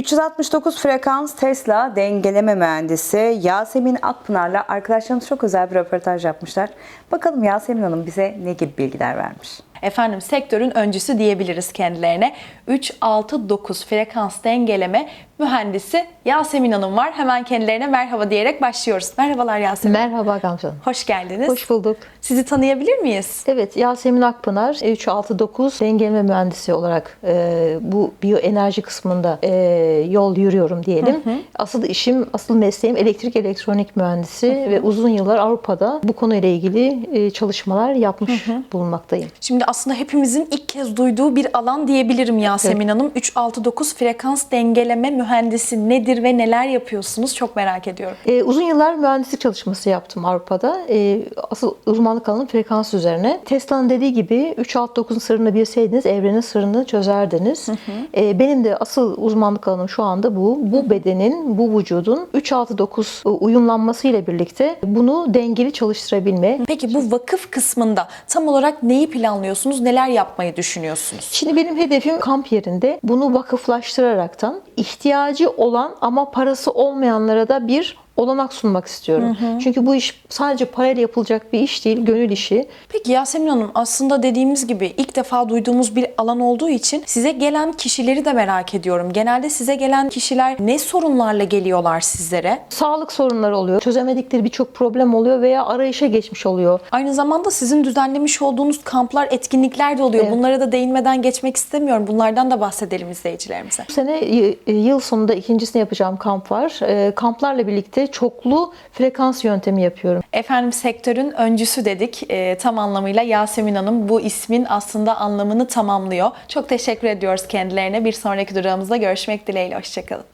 369 frekans Tesla dengeleme mühendisi Yasemin Akpınar'la arkadaşlarımız çok özel bir röportaj yapmışlar. Bakalım Yasemin Hanım bize ne gibi bilgiler vermiş? Efendim sektörün öncüsü diyebiliriz kendilerine. 369 frekans dengeleme mühendisi Yasemin Hanım var. Hemen kendilerine merhaba diyerek başlıyoruz. Merhabalar Yasemin. Merhaba Gamze Hanım. Hoş geldiniz. Hoş bulduk. Sizi tanıyabilir miyiz? Evet Yasemin Akpınar 369 dengeleme mühendisi olarak e, bu biyoenerji kısmında e, yol yürüyorum diyelim. Asıl işim, asıl mesleğim elektrik elektronik mühendisi ve uzun yıllar Avrupa'da bu konuyla ilgili e, çalışmalar yapmış bulunmaktayım. Şimdi aslında hepimizin ilk kez duyduğu bir alan diyebilirim Yasemin Hanım. 369 frekans dengeleme mühendisi nedir ve neler yapıyorsunuz? Çok merak ediyorum. E, uzun yıllar mühendislik çalışması yaptım Avrupa'da. E, asıl uzmanlık alanım frekans üzerine. Tesla'nın dediği gibi 369'un sırrını bilseydiniz evrenin sırrını çözerdiniz. E, benim de asıl uzmanlık alanım şu anda bu. Bu bedenin, bu vücudun 369 uyumlanması ile birlikte bunu dengeli çalıştırabilme. Peki bu vakıf kısmında tam olarak neyi planlıyorsunuz? Neler yapmayı düşünüyorsunuz? Şimdi benim hedefim kamp yerinde bunu vakıflaştıraraktan ihtiyacı olan ama parası olmayanlara da bir olanak sunmak istiyorum. Çünkü bu iş sadece parayla yapılacak bir iş değil, gönül işi. Peki Yasemin Hanım aslında dediğimiz gibi ilk defa duyduğumuz bir alan olduğu için size gelen kişileri de merak ediyorum. Genelde size gelen kişiler ne sorunlarla geliyorlar sizlere? Sağlık sorunları oluyor, çözemedikleri birçok problem oluyor veya arayışa geçmiş oluyor. Aynı zamanda sizin düzenlemiş olduğunuz kamplar, etkinlikler de oluyor. Evet. Bunlara da değinmeden geçmek istemiyorum. Bunlardan da bahsedelim izleyicilerimize. Bu sene yıl sonunda ikincisini yapacağım kamp var. Ee, Kamplarla birlikte çoklu frekans yöntemi yapıyorum. Efendim sektörün öncüsü dedik. Ee, tam anlamıyla Yasemin Hanım bu ismin aslında anlamını tamamlıyor. Çok teşekkür ediyoruz kendilerine. Bir sonraki durağımızda görüşmek dileğiyle. Hoşçakalın.